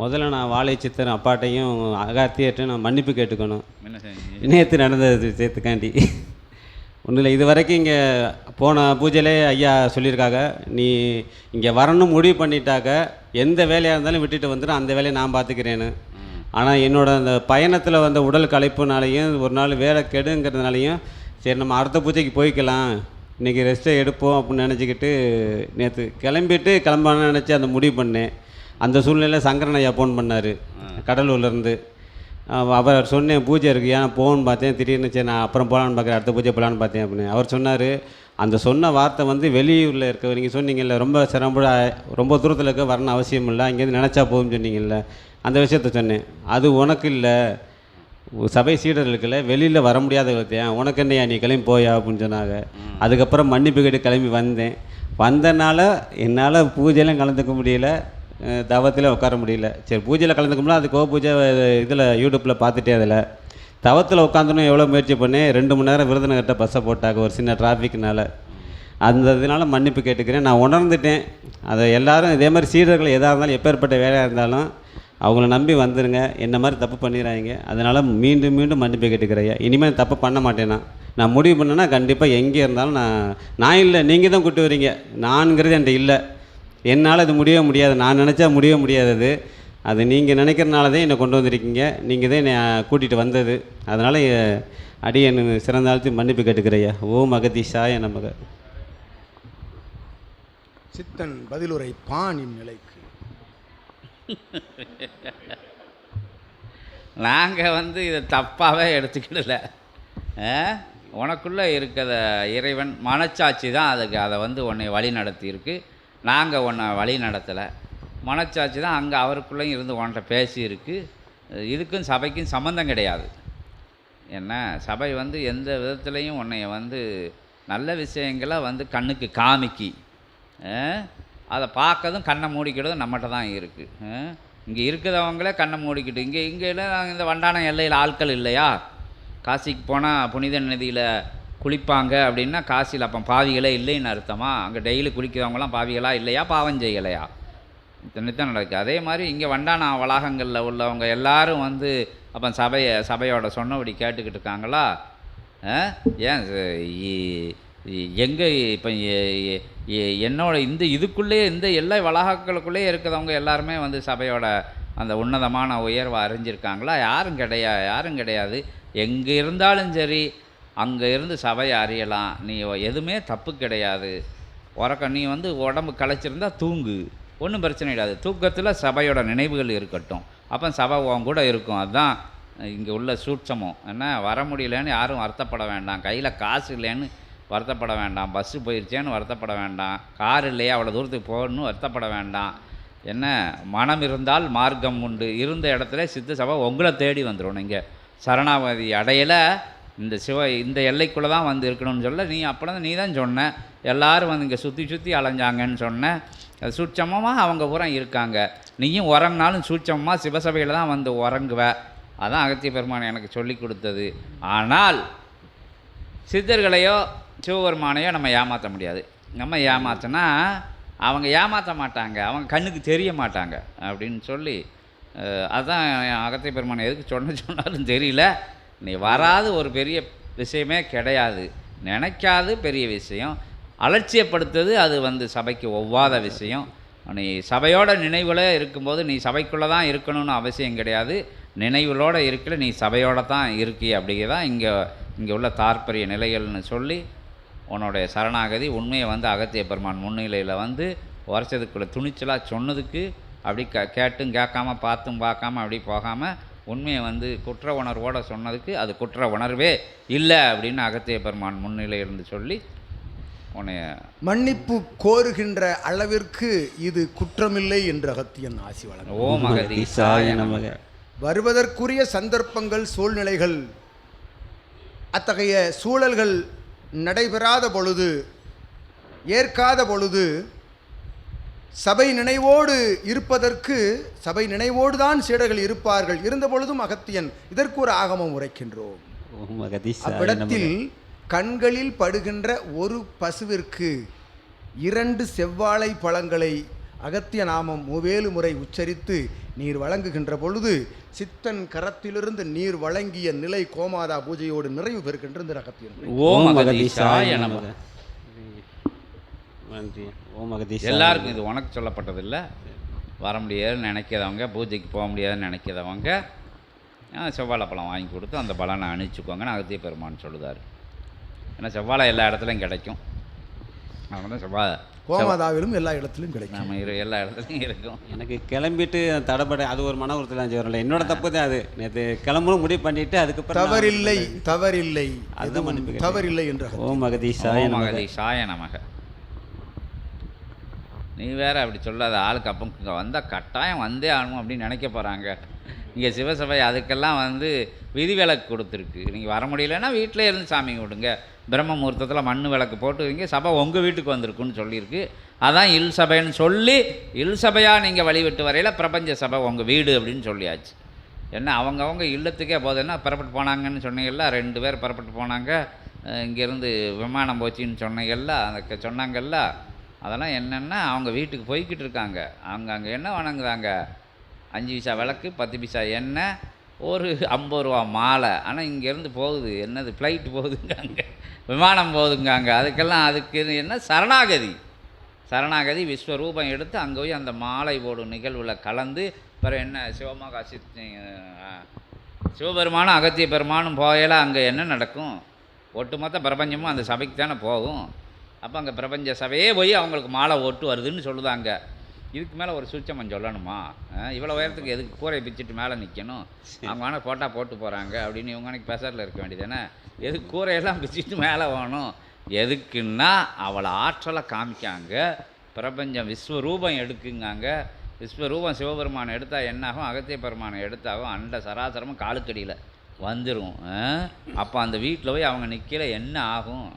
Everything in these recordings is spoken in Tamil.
முதல்ல நான் வாழை சித்தன் அப்பாட்டையும் அகாத்தியர்கிட்டையும் நான் மன்னிப்பு கேட்டுக்கணும். நேற்று நடந்தது சேர்த்துக்காண்டி. ஒன்றும் இல்லை இது வரைக்கும் இங்கே போன பூஜையிலே ஐயா சொல்லியிருக்காங்க நீ இங்கே வரணும் முடிவு பண்ணிட்டாக்க எந்த வேலையாக இருந்தாலும் விட்டுட்டு வந்துடும் அந்த வேலையை நான் பார்த்துக்கிறேன்னு. ஆனால் என்னோட அந்த பயணத்தில் வந்த உடல் களைப்புனாலையும் ஒரு நாள் வேலை கெடுங்கிறதுனாலையும் சரி நம்ம அடுத்த பூஜைக்கு போய்க்கலாம். இன்றைக்கி ரெஸ்ட்டை எடுப்போம் அப்படின்னு நினச்சிக்கிட்டு நேற்று கிளம்பிட்டு கிளம்பான்னு நினச்சி அந்த முடிவு பண்ணேன். அந்த சூழ்நிலையில் சங்கரன் ஐயா ஃபோன் பண்ணார். கடலூர்லேருந்து. அவர் சொன்னேன் பூஜை இருக்கு. ஏன் போகணுன்னு பார்த்தேன். திடீர்னு சரி நான் அப்புறம் போகலான்னு பார்க்குறேன். அடுத்த பூஜை போகலான்னு பார்த்தேன் அப்படின்னு. அவர் சொன்னார் அந்த சொன்ன வார்த்தை வந்து வெளியூரில் இருக்க நீங்கள் சொன்னீங்கல்ல ரொம்ப சிரமப்பட ரொம்ப தூரத்தில் இருக்க வரணும் அவசியம் இல்லை. அங்கேருந்து நினச்சா போகும்னு சொன்னீங்கல்ல. அந்த விஷயத்த சொன்னேன். அது உனக்கு இல்லை. சபை சீடர்களுக்குல வெளியில் வர முடியாத ஒருத்தன் உனக்கு என்னையா நீ கிளம்பி போயா அப்படின்னு சொன்னாங்க. அதுக்கப்புறம் மன்னிப்பு கேட்டு கிளம்பி வந்தேன். வந்தனால என்னால் பூஜையெல்லாம் கலந்துக்க முடியல. தவத்தில் உட்கார முடியல. சரி பூஜையில் கலந்துக்க அது கோ பூஜை இதில் யூடியூப்பில் பார்த்துட்டே அதில். தவத்தில் உட்காந்துன்னு எவ்வளோ முயற்சி பண்ணேன் ரெண்டு மணி நேரம் விருதுநகர்கிட்ட பஸ்ஸை போட்டாங்க ஒரு சின்ன டிராஃபிக்னால அந்த இதனால் மன்னிப்பு கேட்டுக்கிறேன். நான் உணர்ந்துட்டேன். அதை எல்லோரும் இதே மாதிரி சீடர்கள் எதாக இருந்தாலும் எப்பேற்பட்ட வேலையாக இருந்தாலும் அவங்கள நம்பி வந்துருங்க. என்ன மாதிரி தப்பு பண்ணிடுறாங்க அதனால் மீண்டும் மீண்டும் மன்னிப்பு கேட்டுக்கிறையா இனிமேல் தப்பு பண்ண மாட்டேனா நான். நான் முடிவு பண்ணேன்னா கண்டிப்பாக எங்கே இருந்தாலும் நான் நான் இல்லை. நீங்கள் தான் கூட்டு வரீங்க. நான்கிறது என்கிட்ட இல்லை. என்னால் அது முடியவே முடியாது. நான் நினச்சா முடியவே முடியாதது அது. நீங்கள் நினைக்கிறனால தான் என்னை கொண்டு வந்திருக்கீங்க. நீங்கள் தான் என்னை கூட்டிகிட்டு வந்தது. அதனால் அடியன் சிறந்த ஆழ்த்து மன்னிப்பு கேட்டுக்கிறையா ஓம் அகதீஷாய நமக. சித்தன் பதிலுரை பான் இந்நிலைக்கு நாங்கள் வந்து இதை தப்பாகவே எடுத்துக்கிடல. ஆ? உனக்குள்ளே இருக்கிற இறைவன் மனச்சாட்சி தான் அதுக்கு. அதை வந்து உன்னை வழி நடத்தியிருக்கு நாங்கள் ஒன்றை வழி நடத்தலை. மனச்சாட்சி தான் அங்கே அவருக்குள்ளேயும் இருந்து உன்கிட்ட பேசியிருக்கு. இதுக்கும் சபைக்கும் சம்மந்தம் கிடையாது. என்ன? சபை வந்து எந்த விதத்துலேயும் உன்னைய வந்து நல்ல விஷயங்களை வந்து கண்ணுக்கு காமிக்கி அதை பார்க்கறதும் கண்ணை மூடிக்கிறதும் நம்மகிட்ட தான் இருக்குது இங்கே இருக்கிறவங்களே கண்ணை மூடிக்கிட்டு இங்கே இங்கே இந்த வண்டான எல்லையில் ஆட்கள் இல்லையா? காசிக்கு போனால் புனித நதியில் குளிப்பாங்க அப்படின்னா காசியில் அப்போ பாவிகளே இல்லைன்னு அர்த்தமா? அங்கே டெய்லி குளிக்கிறவங்களாம் பாவிகளா இல்லையா? பாவம் செய்யலையா? தான் நடக்குது? அதே மாதிரி இங்கே வண்டானா வளாகங்களில் உள்ளவங்க எல்லாரும் வந்து அப்போ சபையை சபையோட சொன்னபடி கேட்டுக்கிட்டு இருக்காங்களா? ஏன் எங்கே இப்போ என்னோட இந்த இதுக்குள்ளேயே இந்த எல்லா வளாகங்களுக்குள்ளேயே இருக்கிறவங்க எல்லாருமே வந்து சபையோட அந்த உன்னதமான உயர்வை அறிஞ்சிருக்காங்களா? யாரும் கிடையாது யாரும் கிடையாது. எங்கே இருந்தாலும் சரி அங்கே இருந்து சபையை அறியலாம். நீ எதுவுமே தப்பு கிடையாது. உறக்க நீ வந்து உடம்பு களைச்சிருந்தா தூங்கு. ஒன்றும் பிரச்சனை கிடையாது தூக்கத்தில் சபையோட நினைவுகள் இருக்கட்டும். அப்போ சபை உன் கூட இருக்கும். அதுதான் இங்கே உள்ள சூட்சமும். என்ன? வர முடியலன்னு யாரும் வருத்தப்பட வேண்டாம். கையில் காசு இல்லைன்னு வருத்தப்பட வேண்டாம். பஸ்ஸு போயிடுச்சேன்னு வருத்தப்பட வேண்டாம். கார் இல்லையா? அவ்வளோ தூரத்துக்கு போகணும்னு வருத்தப்பட வேண்டாம். என்ன? மனம் இருந்தால் மார்க்கம் உண்டு. இருந்த இடத்துல சித்த சபை உங்களை தேடி வந்துடும். நீங்கள் சரணாவதி அடையலை. இந்த சிவ இந்த எல்லைக்குள்ளே தான் வந்து இருக்கணும்னு சொல்ல நீ அப்போ நீ தான் சொன்ன. எல்லோரும் வந்து இங்கே சுற்றி சுற்றி அலைஞ்சாங்கன்னு சொன்ன. அது சூட்சமமாக அவங்க பூரா இருக்காங்க. நீயும் உறங்கினாலும் சூட்சமாக சிவசபையில் தான் வந்து உறங்குவ. அதான் அகத்திய பெருமான் எனக்கு சொல்லி கொடுத்தது. ஆனால் சித்தர்களையோ சிவபெருமானையோ நம்ம ஏமாற்ற முடியாது. நம்ம ஏமாத்தினா அவங்க ஏமாற்ற மாட்டாங்க. அவங்க கண்ணுக்கு தெரிய மாட்டாங்க. அப்படின்னு சொல்லி அதுதான் அதான் அகத்திய பெருமான் எதுக்கு சொன்ன சொன்னாலும் தெரியல. நீ வராத ஒரு பெரிய விஷயமே கிடையாது. நினைக்காது பெரிய விஷயம். அலட்சியப்படுத்துவது அது வந்து சபைக்கு ஒவ்வாத விஷயம். நீ சபையோட நினைவில் இருக்கும்போது நீ சபைக்குள்ளே தான் இருக்கணும்னு அவசியம் கிடையாது. நினைவுகளோடு இருக்கல நீ சபையோட தான் இருக்கி அப்படிங்கிறதான் இங்கே இங்கே உள்ள தாற்பரிய நிலைகள்னு சொல்லி உன்னுடைய சரணாகதி உண்மையை வந்து அகத்திய பெருமான் முன்னிலையில் வந்து வருஷத்துக்குள்ளே துணிச்சலாக சொன்னதுக்கு அப்படி க கேட்டும் கேட்காம பார்த்தும் பார்க்காம அப்படி போகாமல் உண்மையை வந்து குற்ற உணர்வோடு சொன்னதுக்கு அது குற்ற உணர்வே இல்லை அப்படின்னு அகத்திய பெருமான் முன்னிலையிலிருந்து சொல்லி உன்னைய மன்னிப்பு கோருகின்ற அளவிற்கு இது குற்றமில்லை என்று அகத்தியன் ஆசி வழங்க. ஓம் அகதீசாய நமக. வருவதற்குரிய சந்தர்ப்பங்கள் சூழ்நிலைகள் அத்தகைய சூழல்கள் நடைபெறாத பொழுது ஏற்காத பொழுது சபை நினைவோடு இருப்பதற்கு சபை நினைவோடு தான் சீடர்கள் இருப்பார்கள். இருந்த பொழுதும் அகத்தியன் இதற்கு ஒரு ஆகமம் உரைக்கின்றோம். அவ்விடத்தில் கண்களில் படுகின்ற ஒரு பசுவிற்கு இரண்டு செவ்வாழை பழங்களை அகத்திய நாமம் மூவேலு முறை உச்சரித்து நீர் வழங்குகின்ற பொழுது சித்தன் கரத்திலிருந்து நீர் வழங்கிய நிலை கோமாதா பூஜையோடு நிறைவு பெறுகின்ற இந்த அகத்தியன். ஓம் நன்றி. ஓம் அகதீஷாய எல்லாருக்கும் இது உனக்கு சொல்லப்பட்டதில்லை. வர முடியாதுன்னு நினைக்கிறவங்க பூஜைக்கு போக முடியாதுன்னு நினைக்கிறவங்க செவ்வாழை பழம் வாங்கி கொடுத்து அந்த பலனை அணிச்சுக்கோங்கன்னு அகத்திய பெருமான் சொல்லுதார். ஏன்னா செவ்வாழை எல்லா இடத்துலையும் கிடைக்கும். அதனால தான் செவ்வாழை கோமாதாவிலும் எல்லா இடத்திலும் கிடைக்கும். நம்ம இரு எல்லா இடத்துலையும் இருக்கும். எனக்கு கிளம்பிட்டு தடப்பட அது ஒரு மன உறுத்தல் அஞ்சு வரல என்னோட தப்பு தான் அது. நேற்று கிளம்பணும் முடிவு பண்ணிட்டு அதுக்கப்புறம் தவறில்லை தவறில்லை. அது எதுவும் மன்னிப்பு. தவறில்லை என்ற. ஓம் நமக. அகதீஷாய நமக. நீ வேறு அப்படி சொல்லாத ஆளுக்கு அப்போ இங்கே வந்தால் கட்டாயம் வந்தே ஆகணும் அப்படின்னு நினைக்க போகிறாங்க இங்கே சிவசபை அதுக்கெல்லாம் வந்து விதி விளக்கு கொடுத்துருக்கு. நீங்கள் வர முடியலன்னா வீட்டிலே இருந்து சாமி விடுங்க பிரம்ம முகூர்த்தத்தில் மண் விளக்கு போட்டு வைங்க சபை உங்கள் வீட்டுக்கு வந்திருக்குன்னு சொல்லியிருக்கு. அதான் இல் சபைன்னு சொல்லி இல் சபையாக நீங்கள் வழிவிட்டு வரையில் பிரபஞ்ச சபை உங்கள் வீடு அப்படின்னு சொல்லியாச்சு. என்ன அவங்கவுங்க இல்லத்துக்கே போதுன்னா புறப்பட்டு போனாங்கன்னு சொன்னீங்கல்ல ரெண்டு பேர் புறப்பட்டு போனாங்க. இங்கேருந்து விமானம் போச்சுன்னு சொன்னீங்கல்ல அந்த சொன்னாங்கல்ல அதெல்லாம் என்னென்னா அவங்க வீட்டுக்கு போய்கிட்டு இருக்காங்க. அவங்க அங்கே என்ன வணங்குறாங்க? அஞ்சு பைசா விளக்கு பத்து பைசா எண்ணெய் ஒரு ஐம்பது ரூபா மாலை. ஆனால் இங்கேருந்து போகுது. என்னது ஃப்ளைட்டு போகுதுங்காங்க. விமானம் போகுதுங்காங்க. அதுக்கெல்லாம் அதுக்கு என்ன? சரணாகதி. சரணாகதி விஸ்வரூபம் எடுத்து அங்கே போய் அந்த மாலை போடும் நிகழ்வில் கலந்து பிறகு என்ன சிவமாக சித்தி சிவபெருமானும் அகத்திய பெருமானும் போகையில் அங்கே என்ன நடக்கும்? ஒட்டுமொத்த பிரபஞ்சமும் அந்த சபைக்கு தானே போகும். அப்போ அங்கே பிரபஞ்ச சபையே போய் அவங்களுக்கு மாலை ஓட்டு வருதுன்னு சொல்லுதாங்க. இதுக்கு மேலே ஒரு சூச்சமம் சொல்லணுமா? இவ்வளோ உயரத்துக்கு எதுக்கு கூரை பிச்சுட்டு மேலே நிற்கணும் அவங்க வேணால் போட்டா போட்டு போகிறாங்க அப்படின்னு இவங்க அன்னைக்கு பேசரில் இருக்க வேண்டியதானே எதுக்கு கூரையெல்லாம் பிச்சுட்டு மேலே போகணும்? எதுக்குன்னா அவளை ஆற்றலை காமிக்காங்க. பிரபஞ்சம் விஸ்வரூபம் எடுக்குங்காங்க. விஸ்வரூபம் சிவபெருமானை எடுத்தால் என்னாகும்? அகத்திய பெருமானை எடுத்தாகும். அண்ட சராசரமும் காலுக்கடியில் வந்துடும் அப்போ அந்த வீட்டில் போய் அவங்க நிற்கல என்ன ஆகும்?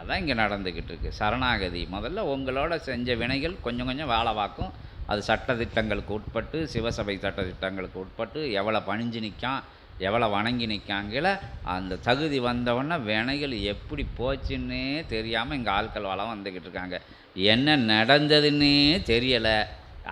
அதுதான் இங்கே நடந்துக்கிட்டு இருக்குது சரணாகதி. முதல்ல உங்களோட செஞ்ச வினைகள் கொஞ்சம் கொஞ்சம் வேலை பார்க்கும். அது சட்டத்திட்டங்களுக்கு உட்பட்டு சிவசபை சட்டத்திட்டங்களுக்கு உட்பட்டு எவ்வளோ பணிஞ்சு நிற்கான் எவ்வளோ வணங்கி நிற்காங்கள அந்த தகுதி வந்தவொடனே வினைகள் எப்படி போச்சுன்னே தெரியாமல் இங்கே ஆட்கள் வளம் வந்துக்கிட்டு இருக்காங்க. என்ன நடந்ததுன்னே தெரியலை.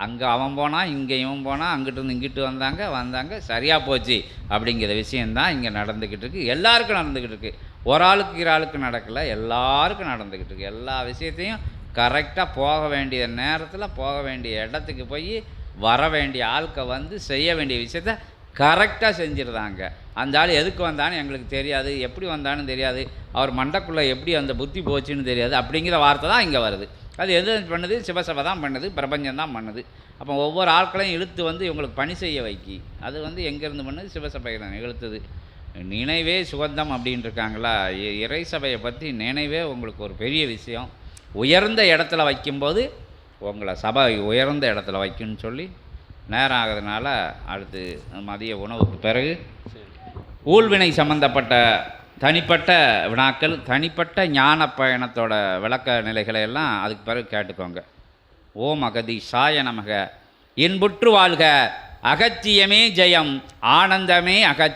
அங்கே அவன் போனான் இங்கே இவன் போனான் அங்கிட்டு இங்கிட்டு வந்தாங்க வந்தாங்க சரியாக போச்சு அப்படிங்கிற விஷயந்தான் இங்கே நடந்துக்கிட்டு இருக்குது எல்லாருக்கும் நடந்துக்கிட்டு இருக்கு ஒரு ஆளுக்கு இரு ஆளுக்கு நடக்கல. எல்லாருக்கும் நடந்துக்கிட்டு இருக்கு. எல்லா விஷயத்தையும் கரெக்டாக போக வேண்டிய நேரத்தில் போக வேண்டிய இடத்துக்கு போய் வர வேண்டிய ஆட்க வந்து செய்ய வேண்டிய விஷயத்த கரெக்டாக செஞ்சிருந்தாங்க அந்த ஆள் எதுக்கு வந்தான்னு எங்களுக்கு தெரியாது. எப்படி வந்தான்னு தெரியாது. அவர் மண்டக்குள்ளே எப்படி அந்த புத்தி போச்சுன்னு தெரியாது. அப்படிங்கிற வார்த்தை தான் இங்கே வருது. அது எது பண்ணுது? சிவசபை தான் பண்ணுது. பிரபஞ்சம் தான் பண்ணுது. அப்போ ஒவ்வொரு ஆட்களையும் இழுத்து வந்து இவங்களுக்கு பணி செய்ய வைக்கி. அது வந்து எங்கேருந்து பண்ணுது? சிவசபை தான் இழுத்துது. நினைவே சுகந்தம் அப்படின்னு இருக்காங்களா இ- இறை சபையை பற்றி நினைவே உங்களுக்கு ஒரு பெரிய விஷயம். உயர்ந்த இடத்துல வைக்கும்போது உங்களை சபை உயர்ந்த இடத்துல வைக்குன்னு சொல்லி நேரம் ஆகிறதுனால அடுத்து மதிய உணவுக்கு பிறகு ஊழ்வினை சம்பந்தப்பட்ட தனிப்பட்ட வினாக்கள் தனிப்பட்ட ஞான பயணத்தோட விளக்க நிலைகளை எல்லாம் அதுக்கு பிறகு கேட்டுக்கோங்க. ஓம் அகதி சாய நமக. இன்புற்று வாழ்க. அகத்தியமே ஜெயம். ஆனந்தமே அகத்